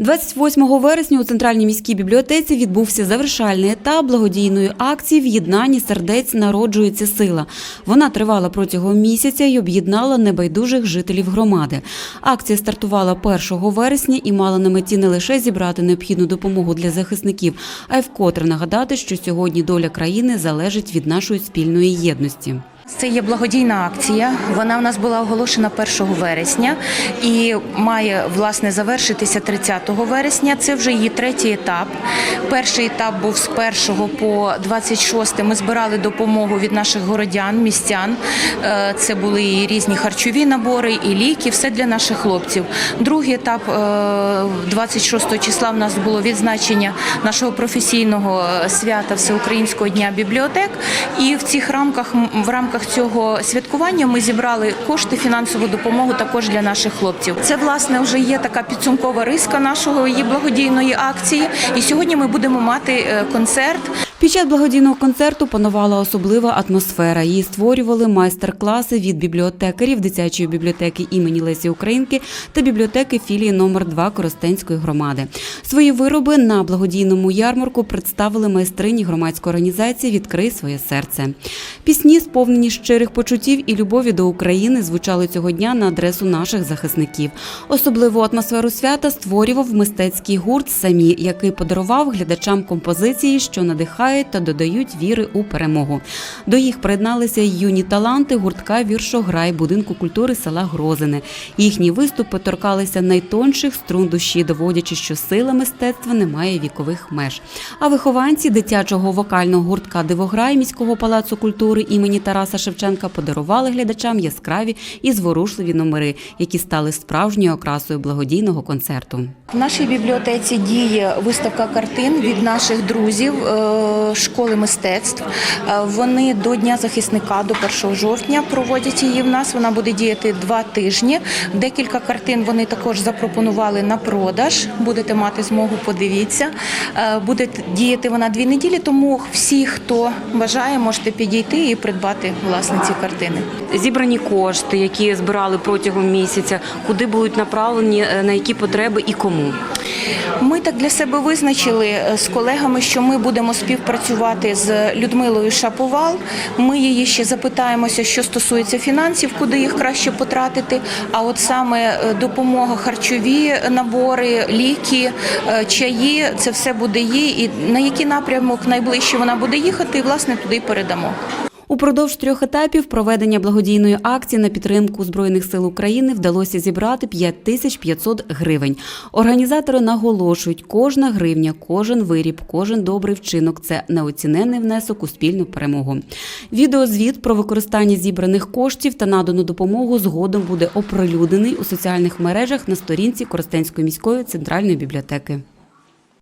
28 вересня у центральній міській бібліотеці відбувся завершальний етап благодійної акції «В'єднанні сердець народжується сила. Вона тривала протягом місяця і об'єднала небайдужих жителів громади. Акція стартувала 1 вересня і мала на меті не лише зібрати необхідну допомогу для захисників, а й вкотре нагадати, що сьогодні доля країни залежить від нашої спільної єдності. Це є благодійна акція. Вона в нас була оголошена 1 вересня і має власне завершитися 30 вересня. Це вже її третій етап. Перший етап був з 1 по 26. Ми збирали допомогу від наших городян, містян. Е, Це були і різні харчові набори, і ліки, все для наших хлопців. Другий етап е, 26 числа в нас було відзначення нашого професійного е, свята Всеукраїнського дня бібліотек. І в цих рамках в рамках цього святкування ми зібрали кошти фінансову допомогу також для наших хлопців. Це власне вже є така підсумкова риска нашого її благодійної акції. І сьогодні ми будемо мати е, концерт. Під час благодійного концерту панувала особлива атмосфера. Її створювали майстер-класи від бібліотекарів дитячої бібліотеки імені Лесі Українки та бібліотеки філії номер 2 Коростенської громади. Свої вироби на благодійному ярмарку представили майстрині громадської організації Відкрий своє серце. Пісні, сповнені щирих почуттів і любові до України, звучали цього дня на адресу наших захисників. Особливу атмосферу свята створював мистецький гурт самі, який подарував глядачам композиції, що надихають та додають віри у перемогу. До їх приєдналися юні таланти гуртка Віршограй будинку культури села Грозине. Їхні виступи торкалися найтонших струн душі, доводячи, що сила мистецтва не має вікових меж. А вихованці дитячого вокального гуртка Дивограй міського палацу культури імені Тараса Шевченка подарували глядачам яскраві і зворушливі номери, які стали справжньою окрасою благодійного концерту. В нашій бібліотеці діє виставка картин від наших друзів е, школи мистецтв. Е, Вони до Дня захисника, до 1 жовтня проводять її в нас. Вона буде діяти два тижні. Декілька картин вони також запропонували на продаж. Будете мати змогу, подивіться. Е, Буде діяти вона дві неділі, тому всі, хто бажає, можете підійти і придбати власне ці картини. Зібрані кошти, які збирали протягом місяця, куди будуть направлені, е, на які потреби і кому. Ми так для себе визначили е, з колегами, що ми будемо співпрацювати з Людмилою Шаповал. Ми її ще запитаємося, що стосується фінансів, куди їх краще потратити. А от саме е, допомога, харчові набори, ліки, е, чаї це все буде їй. І на який напрямок найближче вона буде їхати, і власне туди передамо. Упродовж трьох етапів проведення благодійної акції на підтримку Збройних сил України вдалося зібрати 5500 гривень. Організатори наголошують, кожна гривня, кожен виріб, кожен добрий вчинок це неоціненний внесок у спільну перемогу. Відеозвіт про використання зібраних коштів та надану допомогу згодом буде оприлюднений у соціальних мережах на сторінці Коростенської міської центральної бібліотеки.